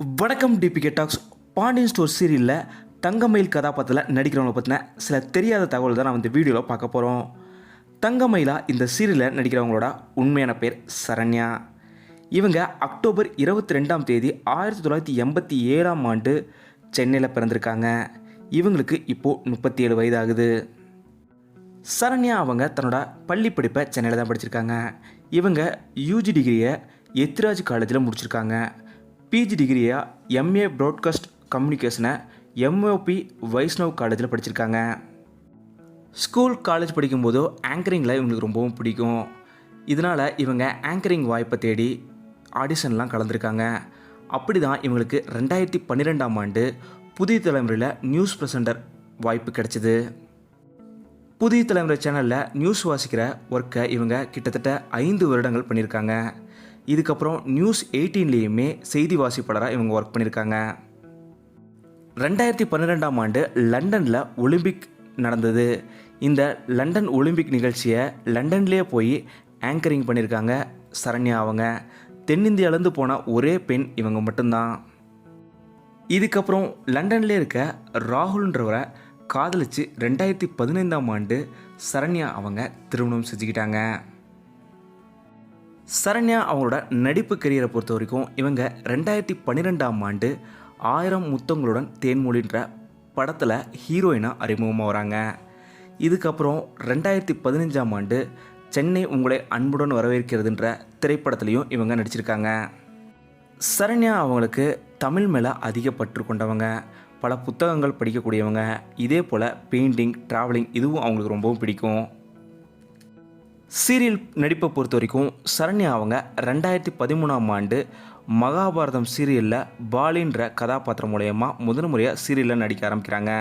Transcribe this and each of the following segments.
வணக்கம் DPK tax Pandian store சீரியலில் தங்கமயில் கதாபாத்திரத்தில் நடிக்கிறவங்கள பற்றின சில தெரியாத தகவல் தான் நான் இந்த வீடியோவில் பார்க்க போகிறோம் தங்கமயிலா இந்த சீரியலில் நடிக்கிறவங்களோட உண்மையான பேர் சரண்யா. இவங்க அக்டோபர் இருபத்தி ரெண்டாம் தேதி ஆயிரத்தி தொள்ளாயிரத்தி எண்பத்தி ஏழாம் ஆண்டு சென்னையில் பிறந்திருக்காங்க. இவங்களுக்கு இப்போது முப்பத்தி ஏழு வயதாகுது. சரண்யா அவங்க தன்னோட பள்ளி படிப்பை சென்னையில் தான் படிச்சிருக்காங்க. இவங்க யூஜி டிகிரியை எத்ராஜ் காலேஜில் முடிச்சிருக்காங்க. பிஜி டிகிரியாக எம்ஏ ப்ராட்காஸ்ட் கம்யூனிகேஷனை எம்ஓபி வைஷ்ணவ் காலேஜில் படிச்சிருக்காங்க. ஸ்கூல் காலேஜ் படிக்கும்போதோ ஆங்கரிங்கில் இவங்களுக்கு ரொம்பவும் பிடிக்கும். இதனால் இவங்க ஆங்கரிங் வாய்ப்பை தேடி ஆடிஷன்லாம் கலந்துருக்காங்க. அப்படி தான் இவங்களுக்கு ரெண்டாயிரத்தி பன்னிரெண்டாம் ஆண்டு புதிய தலைமுறையில் நியூஸ் ப்ரெசண்டர் வாய்ப்பு கிடைச்சிது. புதிய தலைமுறை சேனலில் நியூஸ் வாசிக்கிற ஒர்க்கை இவங்க கிட்டத்தட்ட ஐந்து வருடங்கள் பண்ணியிருக்காங்க. இதுக்கப்புறம் நியூஸ் எயிட்டீன்லேயுமே செய்தி வாசிப்பாளராக இவங்க ஒர்க் பண்ணியிருக்காங்க. ரெண்டாயிரத்தி பன்னிரெண்டாம் ஆண்டு லண்டனில் ஒலிம்பிக் நடந்தது. இந்த லண்டன் ஒலிம்பிக் நிகழ்ச்சியை லண்டன்லேயே போய் ஆங்கரிங் பண்ணியிருக்காங்க சரண்யா அவங்க. தென்னிந்தியாவிலேருந்து போன ஒரே பெண் இவங்க மட்டும்தான். இதுக்கப்புறம் லண்டன்லேயே இருக்க ராகுல்ன்றவரை காதலிச்சு ரெண்டாயிரத்தி பதினைந்தாம் ஆண்டு சரண்யா அவங்க திருமணம் செஞ்சுக்கிட்டாங்க. சரண்யா அவங்களோட நடிப்பு கரியரை பொறுத்த வரைக்கும் இவங்க ரெண்டாயிரத்தி பன்னிரெண்டாம் ஆண்டு ஆயிரம் முத்தங்களுடன் தேன்மொழின்ற படத்தில் ஹீரோயினாக அறிமுகமாக வராங்க. இதுக்கப்புறம் ரெண்டாயிரத்தி பதினஞ்சாம் ஆண்டு சென்னை உங்களை அன்புடன் வரவேற்கிறதுன்ற திரைப்படத்துலையும் இவங்க நடிச்சிருக்காங்க. சரண்யா அவங்களுக்கு தமிழ் மேலே அதிக பற்று கொண்டவங்க. பல புத்தகங்கள் படிக்கக்கூடியவங்க. இதே போல் பெயிண்டிங் ட்ராவலிங் இதுவும் அவங்களுக்கு ரொம்பவும் பிடிக்கும். சீரியல் நடிப்பை பொறுத்த வரைக்கும் சரண்யா அவங்க ரெண்டாயிரத்தி பதிமூணாம் ஆண்டு மகாபாரதம் சீரியலில் பாலின்ற கதாபாத்திரம் மூலயமா முதல் முறையாக சீரியலில் நடிக்க ஆரம்பிக்கிறாங்க.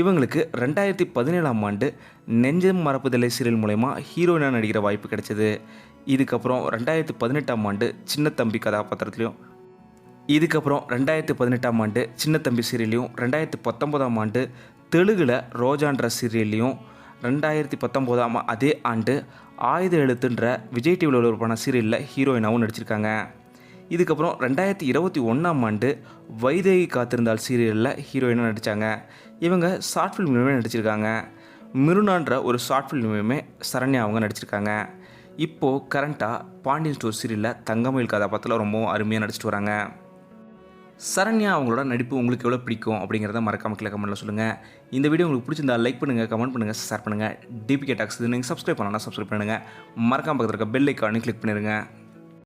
இவங்களுக்கு ரெண்டாயிரத்தி பதினேழாம் ஆண்டு நெஞ்சம் மறப்புதலை சீரியல் மூலயமா ஹீரோயினாக நடிக்கிற வாய்ப்பு கிடைச்சிது. இதுக்கப்புறம் ரெண்டாயிரத்தி பதினெட்டாம் ஆண்டு சின்ன தம்பி கதாபாத்திரத்துலையும் இதுக்கப்புறம் ரெண்டாயிரத்தி பதினெட்டாம் ஆண்டு சின்ன தம்பி சீரியல்லையும் ரெண்டாயிரத்தி பத்தொன்பதாம் ஆண்டு தெலுங்கில் ரோஜான்ற சீரியல்லையும் ரெண்டாயிரத்தி பத்தொம்போதாம் அதே ஆண்டு ஆயுத எழுத்துன்ற விஜய் டிவியில் உருவான சீரியலில் ஹீரோயினாகவும் நடிச்சிருக்காங்க. இதுக்கப்புறம் ரெண்டாயிரத்தி இருபத்தி ஒன்றாம் ஆண்டு வைதேகி காத்திருந்தால் சீரியலில் ஹீரோயினாக நடித்தாங்க இவங்க ஷார்ட் ஃபிலிம்லையுமே நடிச்சிருக்காங்க. மிருனான்ற ஒரு ஷார்ட் ஃபிலிம்லையுமே சரண்யா அவங்க நடிச்சிருக்காங்க. இப்போது கரண்ட்டாக பாண்டியன் ஸ்டோர் சீரியலில் தங்கமயில் கதாபாத்திரத்தில் ரொம்பவும் அருமையாக நடிச்சிட்டு வராங்க. சரண்யா அவங்களோட நடிப்பு உங்களுக்கு எவ்வளோ பிடிக்கும் அப்படிங்கிறத மறக்காம கீழே கமெண்ட்டில் சொல்லுங்கள் இந்த வீடியோ உங்களுக்கு பிடிச்சிருந்தா லைக் பண்ணுங்கள் கமெண்ட் பண்ணுங்கள் ஷேர் பண்ணுங்கள் டிபிகே டாக்ஸ் இது நீங்கள் சப்ஸ்கிரைப் பண்ணலாம் சப்ஸ்கிரைப் பண்ணுங்கள் மறக்காம பக்கத்தில் இருக்க பெல் ஐக்கானு கிளிக் பண்ணிடுங்க